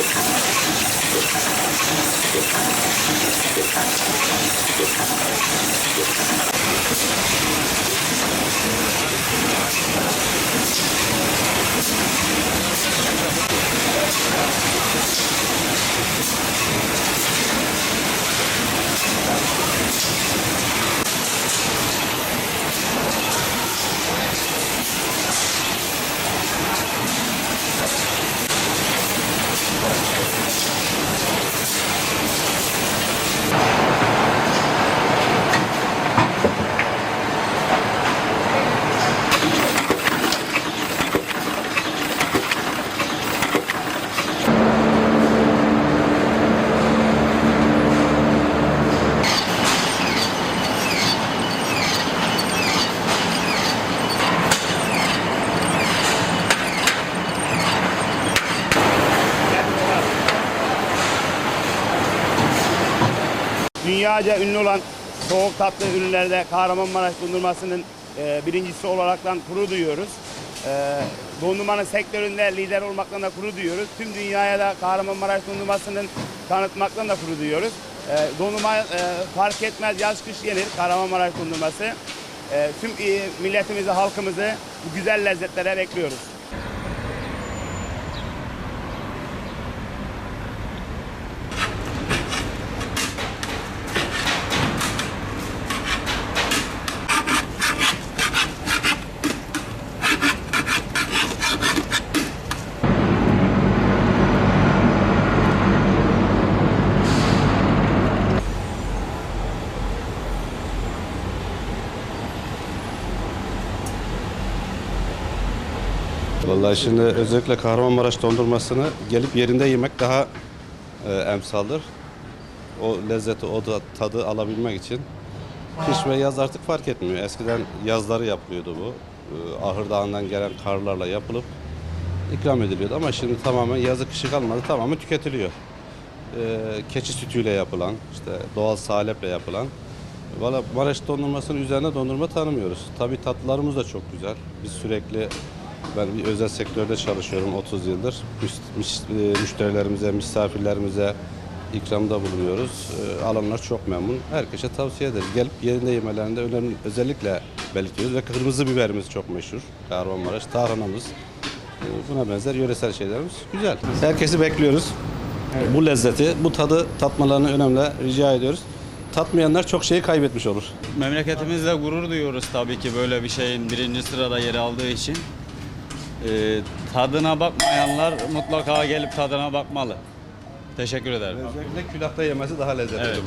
Thank you. Dünyaca ünlü olan soğuk tatlı ürünlerde Kahramanmaraş dondurmasının e, birincisi olaraktan kuru duyuyoruz. E, dondurmanın sektöründe lider olmaktan da kuru duyuyoruz. Tüm dünyaya da Kahramanmaraş dondurmasının tanıtmaktan da kuru duyuyoruz. E, dondurma e, fark etmez yaz kış yenir Kahramanmaraş dondurması. E, tüm e, milletimizi, halkımızı bu güzel lezzetlere bekliyoruz. Vallahi şimdi özellikle Kahramanmaraş dondurmasını gelip yerinde yemek daha e, emsaldır. O lezzeti, o da, tadı alabilmek için kış ve yaz artık fark etmiyor. Eskiden yazları yapılıyordu bu. E, Ahır Dağı'ndan gelen karlarla yapılıp ikram ediliyordu ama şimdi tamamen yazı kışı kalmadı, tamamen tüketiliyor. E, keçi sütüyle yapılan, işte doğal saleple yapılan Valla Maraş dondurmasının üzerine dondurma tanımıyoruz. Tabii tatlılarımız da çok güzel. Biz sürekli ben bir özel sektörde çalışıyorum 30 yıldır. E, Müşterilerimize, misafirlerimize ikramda bulunuyoruz. E, Alanlar çok memnun. Herkese tavsiye ederiz. Gelip yerinde yemelerinde önemli özellikle belirtiyoruz ve kırmızı biberimiz çok meşhur. Kahramanmaraş, tarhanamız. E, Buna benzer yöresel şeylerimiz güzel. Herkesi bekliyoruz. Bu lezzeti, bu tadı tatmalarını önemli rica ediyoruz. Tatmayanlar çok şeyi kaybetmiş olur. Memleketimizle gurur duyuyoruz tabii ki böyle bir şeyin birinci sırada yer aldığı için. Ee, tadına bakmayanlar mutlaka gelip tadına bakmalı. Teşekkür ederim. Özellikle külahta yemesi daha lezzetli. Evet. olur.